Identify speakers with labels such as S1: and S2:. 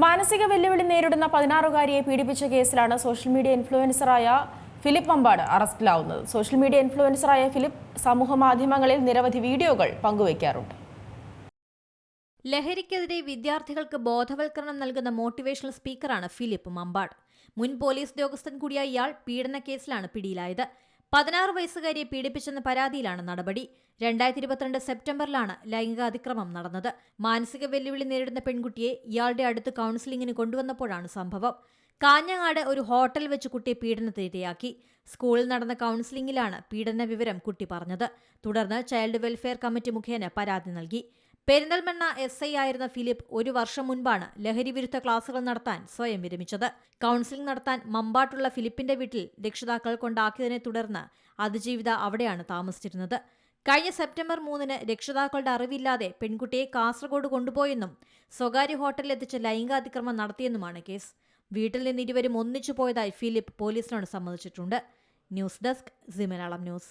S1: മാനസിക വെല്ലുവിളി നേരിടുന്ന പതിനാറുകാരിയെ പീഡിപ്പിച്ച കേസിലാണ് സോഷ്യൽ മീഡിയ ഇൻഫ്ലുവൻസറായ ഫിലിപ്പ് മമ്പാട് അറസ്റ്റിലാവുന്നത്. സോഷ്യൽ മീഡിയ ഇൻഫ്ലുവൻസറായ ഫിലിപ്പ് സമൂഹ മാധ്യമങ്ങളിൽ നിരവധി വീഡിയോകൾ പങ്കുവയ്ക്കാറുണ്ട്.
S2: ലഹരിക്കെതിരെ വിദ്യാർത്ഥികൾക്ക് ബോധവൽക്കരണം നൽകുന്ന മോട്ടിവേഷണൽ സ്പീക്കറാണ് ഫിലിപ്പ് മമ്പാട്. മുൻ പോലീസ് ഉദ്യോഗസ്ഥൻ കൂടിയായ ഇയാൾ പീഡന കേസിലാണ് പിടിയിലായത്. പതിനാറ് വയസ്സുകാരിയെ പീഡിപ്പിച്ചെന്ന പരാതിയിലാണ് നടപടി. രണ്ടായിരത്തി ഇരുപത്തിരണ്ട് സെപ്റ്റംബറിലാണ് ലൈംഗികാതിക്രമം നടന്നത്. മാനസിക വെല്ലുവിളി നേരിടുന്ന പെൺകുട്ടിയെ ഇയാളുടെ അടുത്ത് കൗൺസിലിംഗിന് കൊണ്ടുവന്നപ്പോഴാണ് സംഭവം. കാഞ്ഞങ്ങാട് ഒരു ഹോട്ടൽ വെച്ച് കുട്ടിയെ പീഡനത്തിനിരയാക്കി. സ്കൂളിൽ നടന്ന കൗൺസിലിംഗിലാണ് പീഡന വിവരം കുട്ടി പറഞ്ഞത്. തുടർന്ന് ചൈൽഡ് വെൽഫെയർ കമ്മിറ്റി മുഖേന പരാതി നൽകി. പെരിന്തൽമണ്ണ എസ് ഐ ആയിരുന്ന ഫിലിപ്പ് ഒരു വർഷം മുൻപാണ് ലഹരി വിരുദ്ധ ക്ലാസുകൾ നടത്താൻ സ്വയം വിരമിച്ചത്. കൌൺസിലിംഗ് നടത്താൻ മമ്പാട്ടുള്ള ഫിലിപ്പിന്റെ വീട്ടിൽ രക്ഷിതാക്കൾ കൊണ്ടാക്കിയതിനെ തുടർന്ന് അതിജീവിത അവിടെയാണ് താമസിച്ചിരുന്നത്. കഴിഞ്ഞ സെപ്റ്റംബർ മൂന്നിന് രക്ഷിതാക്കളുടെ അറിവില്ലാതെ പെൺകുട്ടിയെ കാസർഗോഡ് കൊണ്ടുപോയെന്നും സ്വകാര്യ ഹോട്ടലിൽ എത്തിച്ച് ലൈംഗികാതിക്രമം നടത്തിയെന്നുമാണ് കേസ്. വീട്ടിൽ നിന്ന് ഇരുവരും ഒന്നിച്ചു പോയതായി ഫിലിപ്പ് പോലീസിനോട് സമ്മതിച്ചിട്ടുണ്ട്. News desk സിമലയാളം news.